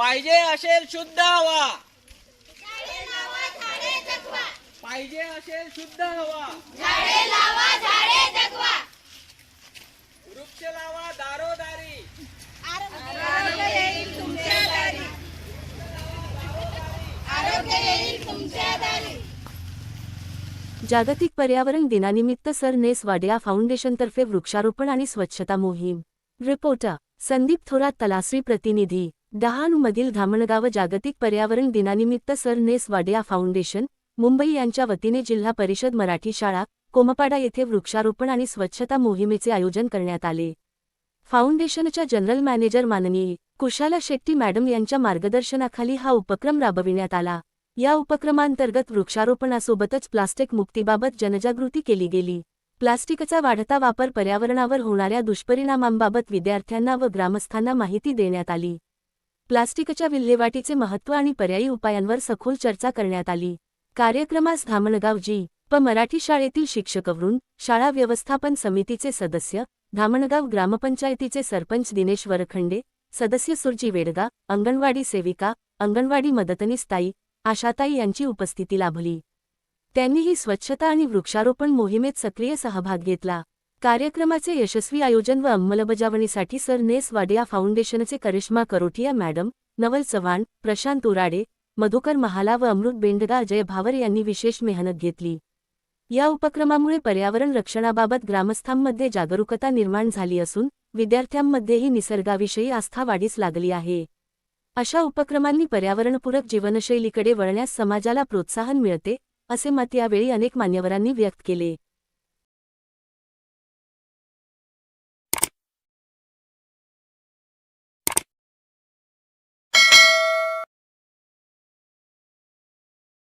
पाहिजे असेल शुद्ध हवा. पाहिजे असेल शुद्ध हवा. वृक्ष लावा दारोदारी. जागतिक पर्यावरण दिनानिमित्त सरनेस वाडिया फाउंडेशनतर्फे वृक्षारोपण आणि स्वच्छता मोहीम. रिपोर्टर संदीप थोरात तलासरी प्रतिनिधी. डहाणूमधील धामणगाव जागतिक पर्यावरण दिनानिमित्त सरनेस वाडिया फाउंडेशन मुंबई यांच्या वतीने जिल्हा परिषद मराठी शाळा कोमपाडा येथे वृक्षारोपण आणि स्वच्छता मोहिमेचे आयोजन करण्यात आले. फाउंडेशनच्या जनरल मॅनेजर माननीय कुशाला शेट्टी मॅडम यांच्या मार्गदर्शनाखाली हा उपक्रम राबविण्यात आला. या उपक्रमांतर्गत वृक्षारोपणासोबतच प्लास्टिक मुक्तीबाबत जनजागृती केली गेली. प्लास्टिकचा वाढता वापर पर्यावरणावर होणाऱ्या दुष्परिणामांबाबत विद्यार्थ्यांना व ग्रामस्थांना माहिती देण्यात आली. प्लास्टिकच्या विल्हेवाटीचे महत्त्व आणि पर्यायी उपायांवर सखोल चर्चा करण्यात आली. कार्यक्रमास धामणगाव जी प मराठी शाळेतील शिक्षकवरून शाळा व्यवस्थापन समितीचे सदस्य धामणगाव ग्रामपंचायतीचे सरपंच दिनेश वरखंडे सदस्य सुरजी वेडगा अंगणवाडी सेविका अंगणवाडी मदतनीस ताई आशाताई यांची उपस्थिती लाभली. त्यांनीही स्वच्छता आणि वृक्षारोपण मोहिमेत सक्रिय सहभाग घेतला. कार्यक्रमाचे यशस्वी आयोजन व अंमलबजावणीसाठी सर नेस वाडिया फाउंडेशनचे करिश्मा करोटिया मॅडम नवल चव्हाण प्रशांत उराडे मधुकर महाला व अमृत बेंडगा अजय भावर यांनी विशेष मेहनत घेतली. या उपक्रमामुळे पर्यावरण रक्षणाबाबत ग्रामस्थांमध्ये जागरूकता निर्माण झाली असून विद्यार्थ्यांमध्येही निसर्गाविषयी आस्था वाढीस लागली आहे. अशा उपक्रमांनी पर्यावरणपूरक जीवनशैलीकडे वळण्यास समाजाला प्रोत्साहन मिळते असे मत यावेळी अनेक मान्यवरांनी व्यक्त केले.